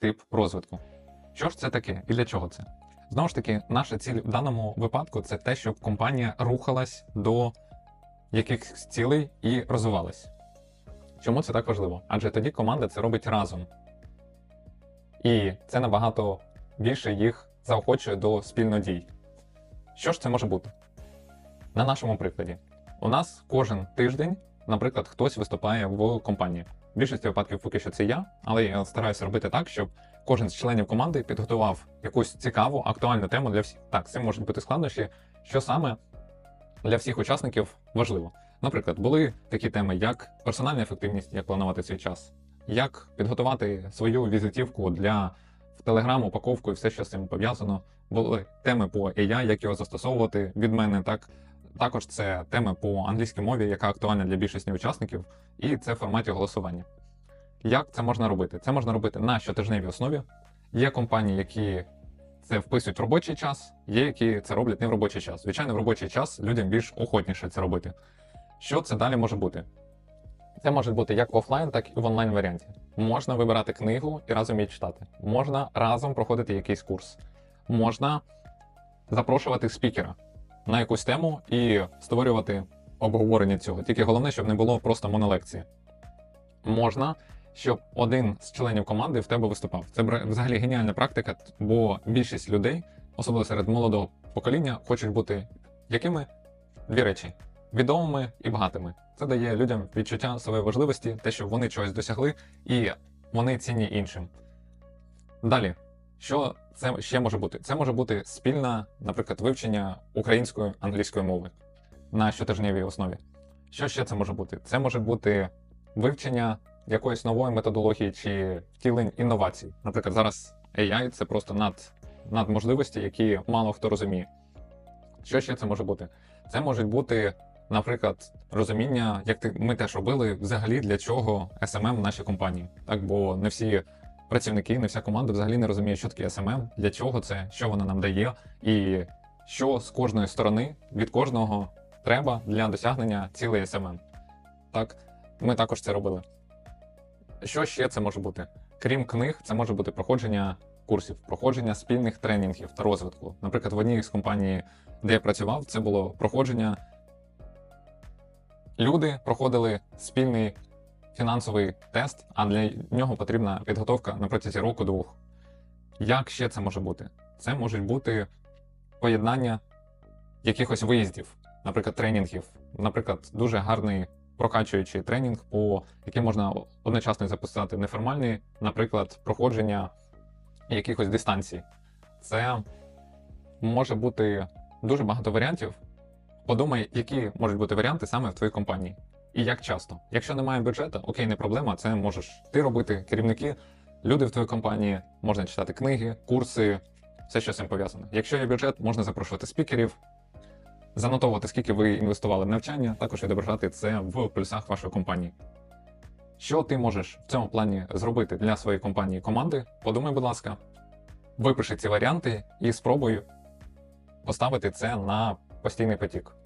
тип розвитку. Що ж це таке і для чого це? Знову ж таки, наша ціль в даному випадку це те, щоб компанія рухалась до якихось цілей і розвивалась. Чому це так важливо? Адже тоді команда це робить разом. І це набагато більше їх заохочує до спільно дій. Що ж це може бути? На нашому прикладі. У нас кожен тиждень, наприклад, хтось виступає в компанії. В більшості випадків поки що це я, але я стараюся робити так, щоб кожен з членів команди підготував якусь цікаву, актуальну тему для всіх. Так, з цим можуть бути складнощі, що саме для всіх учасників важливо. Наприклад, були такі теми, як персональна ефективність, як планувати свій час, як підготувати свою візитівку для в Телеграм, упаковку і все, що з цим пов'язано. Були теми по AI, як його застосовувати від мене. Так також це теми по англійській мові, яка актуальна для більшості учасників, і це в форматі голосування. Як це можна робити? Це можна робити на щотижневій основі. Є компанії, які це вписують в робочий час, є які це роблять не в робочий час. Звичайно, в робочий час людям більш охотніше це робити. Що це далі може бути? Це може бути як в офлайн, так і в онлайн варіанті. Можна вибирати книгу і разом її читати. Можна разом проходити якийсь курс. Можна запрошувати спікера на якусь тему і створювати обговорення цього. Тільки головне, щоб не було просто монолекції. Можна, щоб один з членів команди в тебе виступав. Це взагалі геніальна практика, бо більшість людей, особливо серед молодого покоління, хочуть бути якими дві речі: відомими і багатими. Це дає людям відчуття своєї важливості, те, що вони чогось досягли, і вони цінні іншим. Далі, що це ще може бути? Це може бути спільне, наприклад, вивчення української англійської мови на щотижневій основі. Що ще це може бути? Це може бути вивчення якоїсь нової методології чи втілень інновацій. Наприклад, зараз AI це просто над, надможливості, які мало хто розуміє. Що ще це може бути? Це можуть бути, наприклад, розуміння, як ти, ми теж робили, взагалі для чого SMM в нашій компанії. Так, бо не всі працівники, не вся команда взагалі не розуміє, що таке SMM, для чого це, що вона нам дає, і що з кожної сторони від кожного треба для досягнення цілей SMM. Так, ми також це робили. Що ще це може бути? Крім книг, це може бути проходження курсів, проходження спільних тренінгів та розвитку. Наприклад, в одній з компаній, де я працював, це було проходження. Люди проходили спільний фінансовий тест, а для нього потрібна підготовка на протязі року-двох. Як ще це може бути? Це можуть бути поєднання якихось виїздів, наприклад, тренінгів. Наприклад, дуже гарний прокачуючий тренінг, по яким можна одночасно записати неформальний, наприклад, проходження якихось дистанцій. Це може бути дуже багато варіантів. Подумай, які можуть бути варіанти саме в твоїй компанії. І як часто. Якщо немає бюджету, окей, не проблема, це можеш ти робити, керівники, люди в твоїй компанії, можна читати книги, курси, все, що з цим пов'язано. Якщо є бюджет, можна запрошувати спікерів, занотовувати, скільки ви інвестували в навчання, також відображати це в плюсах вашої компанії. Що ти можеш в цьому плані зробити для своєї компанії команди? Подумай, будь ласка, випиши ці варіанти і спробуй поставити це на постійний потік.